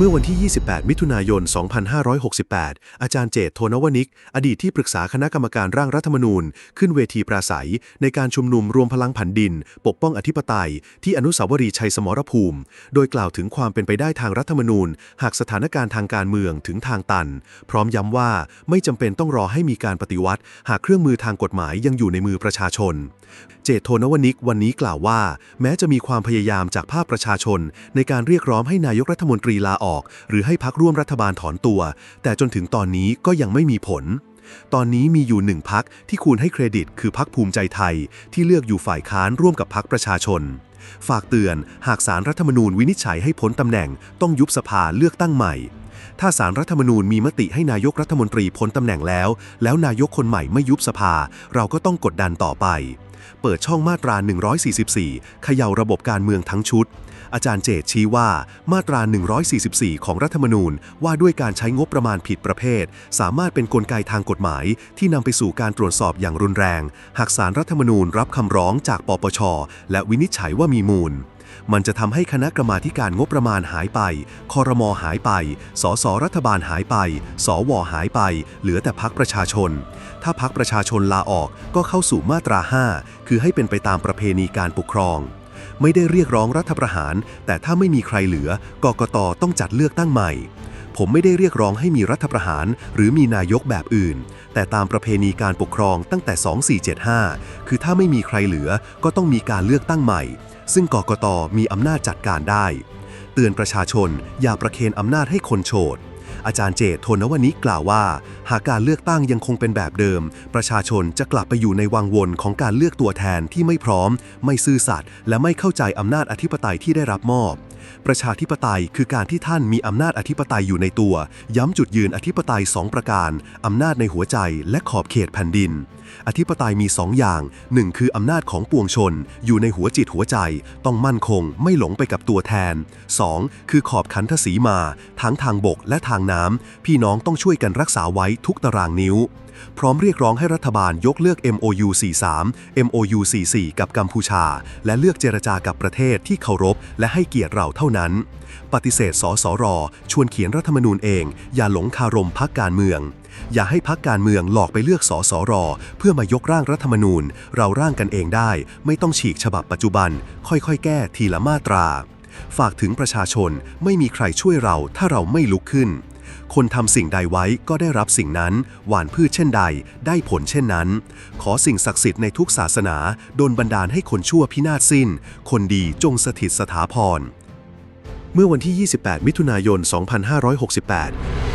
เมื่อวันที่ 28 มิถุนายน 2568 อาจารย์เจตโทนวนิก อดีตที่ปรึกษาคณะกรรมการร่างรัฐธรรมนูญ ขึ้นเวทีปราศัย ในการชุมนุมรวมพลังผันดิน ปกป้องอธิปไตย ที่อนุสาวรีย์ชัยสมรภูมิ โดยกล่าวถึงความเป็นไปได้ทางรัฐธรรมนูญ หากสถานการณ์ทางการเมืองถึงทางตัน พร้อมย้ำว่าไม่จำเป็นต้องรอให้มีการปฏิวัติ หากเครื่องมือทางกฎหมายยังอยู่ในมือประชาชน เจตโทนวนิกวันนี้กล่าวว่า แม้จะมีความพยายามจากภาคประชาชน ในการเรียกร้องให้นายกรัฐมนตรีลาออกหรือให้พักร่วมรัฐบาลถอนตัว แต่จนถึงตอนนี้ก็ยังไม่มีผล ตอนนี้มีอยู่หนึ่งพักที่ควรให้เครดิตคือพักภูมิใจไทย ที่เลือกอยู่ฝ่ายค้านร่วมกับพักประชาชน ฝากเตือน หากสารรัฐธรรมนูญวินิจฉัยให้พ้นตำแหน่ง ต้องยุบสภาเลือกตั้งใหม่ถ้าสารรัฐธรรมนูญมีมติให้นายกรัฐมนตรีพ้นตำแหน่งแล้ว แล้วนายกคนใหม่ไม่ยุบสภา เราก็ต้องกดดันต่อไป เปิดช่องมาตรา 144 เขย่าระบบการเมืองทั้งชุด อาจารย์เจตชี้ว่ามาตรา 144 ของรัฐธรรมนูญ ว่าด้วยการใช้งบประมาณผิดประเภท สามารถเป็นนกลไกทางกฎหมาย ที่นำไปสู่การตรวจสอบอย่างรุนแรง หากสารรัฐธรรมนูญรับคำร้องจากปปช และวินิจฉัยว่ามีมูล มันจะทำให้คณะกรรมาธิการงบประมาณหายไป คอรมอหายไป สสรัฐบาลหายไป สวหายไป เหลือแต่พักประชาชน ถ้าพักประชาชนลาออกก็เข้าสู่มาตรา 5 คือให้เป็นไปตามประเพณีการปกครอง ไม่ได้เรียกร้องรัฐประหาร แต่ถ้าไม่มีใครเหลือกกตต้องจัดเลือกตั้งใหม่ผมไม่ได้เรียกร้องให้มีรัฐประหาร หรือมีนายกแบบอื่น แต่ตามประเพณีการปกครองตั้งแต่ 2475 คือถ้าไม่มีใครเหลือก็ต้องมีการเลือกตั้งใหม่ ซึ่งกกตมีอำนาจจัดการได้ เตือนประชาชนอย่าประเคนอำนาจให้คนโฉดอาจารย์เจตโทนวนิกกล่าวว่า หากการเลือกตั้งยังคงเป็นแบบเดิม ประชาชนจะกลับไปอยู่ในวังวนของการเลือกตัวแทนที่ไม่พร้อม ไม่ซื่อสัตย์และไม่เข้าใจอำนาจอธิปไตยที่ได้รับมอบ ประชาธิปไตยคือการที่ท่านมีอำนาจอธิปไตยอยู่ในตัว ย้ำจุดยืนอธิปไตย 2 ประการ อำนาจในหัวใจและขอบเขตแผ่นดิน อธิปไตยมี 2 อย่าง 1 คืออำนาจของปวงชน อยู่ในหัวจิตหัวใจ ต้องมั่นคง ไม่หลงไปกับตัวแทน 2. คือขอบขันทศีมา ทั้งทางบกและทางน้ำพี่น้องต้องช่วยกันรักษาไว้ทุกตารางนิ้ว พร้อมเรียกร้องให้รัฐบาลยกเลิก MOU 43 MOU 44 กับกัมพูชา และเลือกเจรจากับประเทศที่เคารพ และให้เกียรติเราเท่านั้น ปฏิเสธสสร ชวนเขียนรัฐธรรมนูญเอง อย่าหลงคารมพักการเมือง อย่าให้พักการเมืองหลอกไปเลือกสสร เพื่อมายกร่างรัฐธรรมนูญ เราร่างกันเองได้ ไม่ต้องฉีกฉบับปัจจุบัน ค่อยๆ แก้ทีละมาตรา ฝากถึงประชาชนไม่มีใครช่วยเราถ้าเราไม่ลุกขึ้น คนทำสิ่งใดไว้ก็ได้รับสิ่งนั้น หว่านพืชเช่นใด ได้ผลเช่นนั้น ขอสิ่งศักดิ์สิทธิ์ในทุกศาสนาโดนบันดาลให้คนชั่วพินาศสิ้น คนดีจงสถิตสถาพร เมื่อวันที่ 28 มิถุนายน 2568